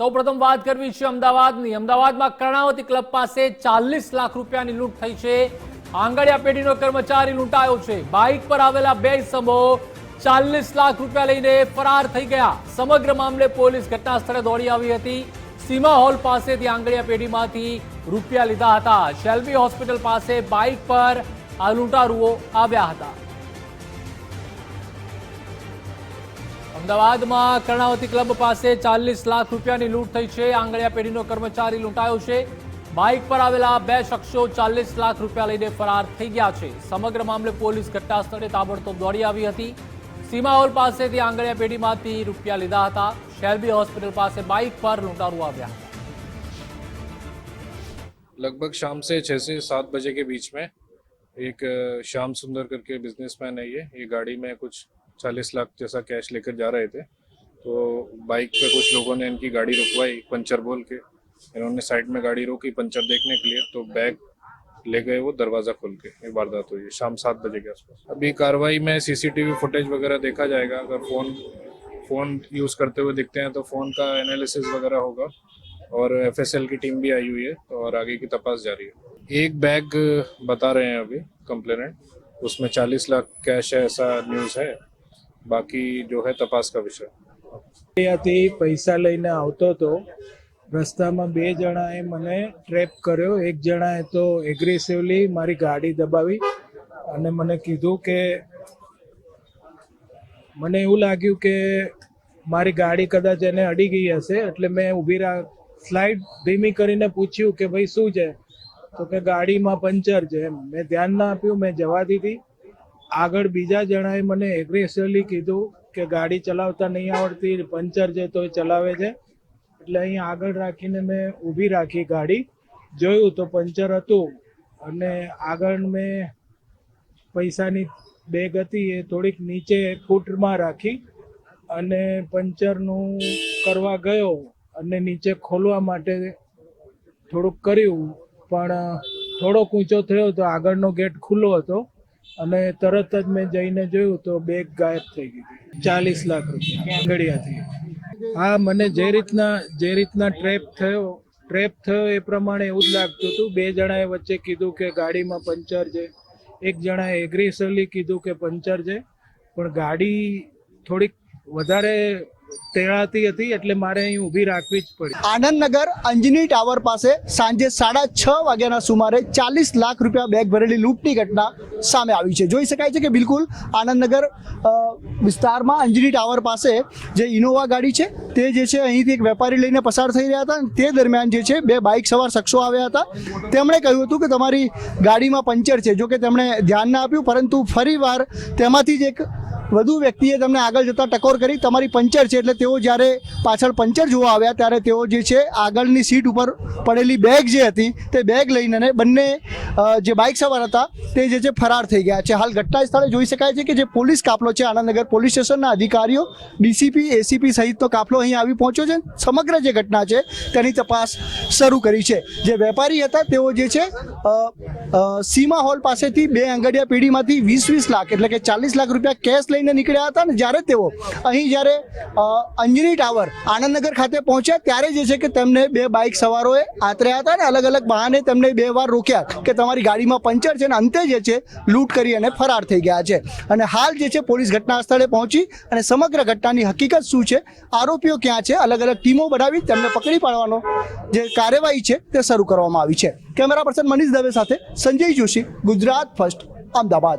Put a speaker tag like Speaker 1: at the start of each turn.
Speaker 1: સૌપ્રથમ વાત કરવી છે અમદાવાદની. અમદાવાદમાં કર્ણાવતી ક્લબ પાસે ચાલીસ લાખ રૂપિયાની લૂંટ થઈ છે. આંગળિયા પેઢીનો કર્મચારી લૂંટાયો છે. બાઇક પર આવેલા બે સમો ચાલીસ લાખ રૂપિયા લઈને ફરાર થઈ ગયા. સમગ્ર મામલે પોલીસ ઘટના સ્થળે દોડી આવી હતી. સીમા હોલ પાસેથી આંગળિયા પેઢીમાંથી રૂપિયા લીધા હતા. શેલ્બી હોસ્પિટલ પાસે બાઇક પર આ લૂંટારુઓ આવ્યા હતા. अमदावाद में कर्णावती क्लब पास चालीस लाख रूपया लूट थी आंगड़िया पेढ़ी कर्मचारी लूंटायो बाइक पर आ चालीस लाख रूपया लीने फरार थी गया है समग्र मामले पुलिस घटनास्थले ताबड़ोब दौड़ी आई थी सीमा पास थी आंगड़िया पेढ़ी में रूपया लीधा था शेरबी हॉस्पिटल पास बाइक पर लूंटारू आया
Speaker 2: लगभग शाम से छः से सात बजे के बीच में एक श्याम सुंदर करके बिजनेसमैन है ये ये गाड़ी में कुछ चालीस लाख जैसा कैश लेकर जा रहे थे। तो बाइक पे कुछ लोगों ने इनकी गाड़ी रुकवाई, पंचर बोल के। इन्होंने साइड में गाड़ी रोकी पंचर देखने के लिए तो बैग ले गए वो दरवाज़ा खोल के, ये वारदात हुई, शाम सात बजे के आसपास। अभी कार्रवाई में सीसीटीवी फुटेज वगैरह देखा जाएगा, अगर फ़ोन फ़ोन यूज़ करते हुए दिखते हैं तो फ़ोन का एनालिसिस वगैरह होगा, और एफएसएल की टीम भी आई हुई है तो और आगे की तपास जारी है। एक बैग बता रहे हैं अभी कंप्लेनेंट उसमें चालीस लाख कैश है, ऐसा न्यूज़ है। बाकी जो है तपास का विषय
Speaker 3: ત્યાંથી પૈસા લઈને આવતો હતો રસ્તામાં બે જણાએ મને ટ્રેપ કર્યો એક જણાએ તો એગ્રેસિવલી મારી ગાડી દબાવી અને મને કીધું કે મને એવું લાગ્યું કે મારી ગાડી કદાચ એને અડી ગઈ હશે એટલે મેં ઊભી રા સ્લાઇડ ધીમી કરીને પૂછ્યું કે ભાઈ શું છે તો કે ગાડીમાં પંચર છે એમ મેં ધ્યાન ના આપ્યું મેં જવા દીધી આગળ બીજા જણાએ મને એગ્રેસિવલી કીધું કે ગાડી ચલાવતા નહીં આવડતી, પંચર છે તો ચલાવે છે. એટલે અહીંયા આગળ રાખીને મેં ઊભી રાખી ગાડી. જોયું તો પંચર હતું અને આગળ મેં પૈસાની બેગ હતી એ થોડીક નીચે ફૂટમાં રાખી અને પંચરનું કરવા ગયો અને નીચે ખોલવા માટે થોડુંક કર્યું. પણ થોડોક ઊંચો થયો તો આગળનો ગેટ ખુલ્લો હતો. અને તરત જ મેં જઈને જોયું તો બેગ ગાયબ થઈ ગઈ. ચાલીસ લાખ રૂપિયા ગડિયાથી હા, મને જે રીતના જે રીતના ટ્રેપ થયો ટ્રેપ થયો એ પ્રમાણે એવું જ લાગતું હતું. બે જણાએ વચ્ચે કીધું કે ગાડીમાં પંચર છે. એક જણાએ એગ્રેસિવલી કીધું કે પંચર છે. પણ ગાડી થોડીક વધારે તેડાતી હતી એટલે મારે અહીં ઊભી રાખવી જ પડી.
Speaker 4: આનંદનગર અંજની ટાવર પાસે સાંજે સાડા છ વાગ્યાના સુમારે ચાલીસ લાખ રૂપિયા બેગ ભરેલી લૂંટની ઘટના સામે આવી છે. જોઈ શકાય છે કે બિલકુલ આનંદનગર વિસ્તારમાં અંજની ટાવર પાસે જે ઇનોવા ગાડી છે, તે જે છે અહીંથી એક વેપારી લઈને પસાર થઈ રહ્યા હતા તે દરમિયાન જે છે બે બાઇક સવાર શખ્સો આવ્યા હતા. તેમણે કહ્યું હતું કે તમારી ગાડીમાં પંચર છે, જો કે તેમણે ધ્યાન ના આપ્યું, પરંતુ ફરીવાર તેમાંથી જ એક વધુ વ્યક્તિએ તમને આગળ જતા ટકોર કરી. તમારી પંચર છે એટલે તેઓ જ્યારે પાછળ પંચર જોવા આવ્યા ત્યારે તેઓ જે છે આગળની સીટ ઉપર પડેલી બેગ જે હતી તે બેગ લઈને અને બંને જે બાઇક સવાર હતા તે જે છે ફરાર થઈ ગયા છે. હાલ ઘટના સ્થળે જોઈ શકાય છે કે જે પોલીસ કાફલો છે આનંદનગર પોલીસ સ્ટેશનના અધિકારીઓ, ડીસીપી, એસીપી સહિતનો કાફલો અહીં આવી પહોંચ્યો છે. સમગ્ર જે ઘટના છે તેની તપાસ શરૂ કરી છે. જે વેપારી હતા તેઓ જે છે સીમા હોલ પાસેથી બે આંગડિયા પેઢીમાંથી વીસ વીસ લાખ એટલે કે ચાલીસ લાખ રૂપિયા કેશ લઈને નીકળ્યા હતા ને જ્યારે તેઓ અહીં જ્યારે અંજની ટાવર આનંદનગર ખાતે પહોંચ્યા, ત્યારે જે છે કે તેમને બે બાઇક સવારોએ આતર્યા હતા ને અલગ અલગ બહાને તેમને બે વાર રોક્યા કે તમારી ગાડીમાં પંચર છે ને અંતે જે છે લૂંટ કરી અને ફરાર થઈ ગયા છે. અને હાલ જે છે પોલીસ ઘટના સ્થળે પહોંચી અને સમગ્ર ઘટનાની હકીકત શું છે, આરોપીઓ ક્યાં છે, અલગ અલગ ટીમો બનાવી તેમને પકડી પાડવાનો જે કાર્યવાહી છે તે શરૂ કરવામાં આવી છે. કેમેરા પર્સન મનીષ દવે સાથે સંજય જોશી, ગુજરાત ફર્સ્ટ, અમદાવાદ.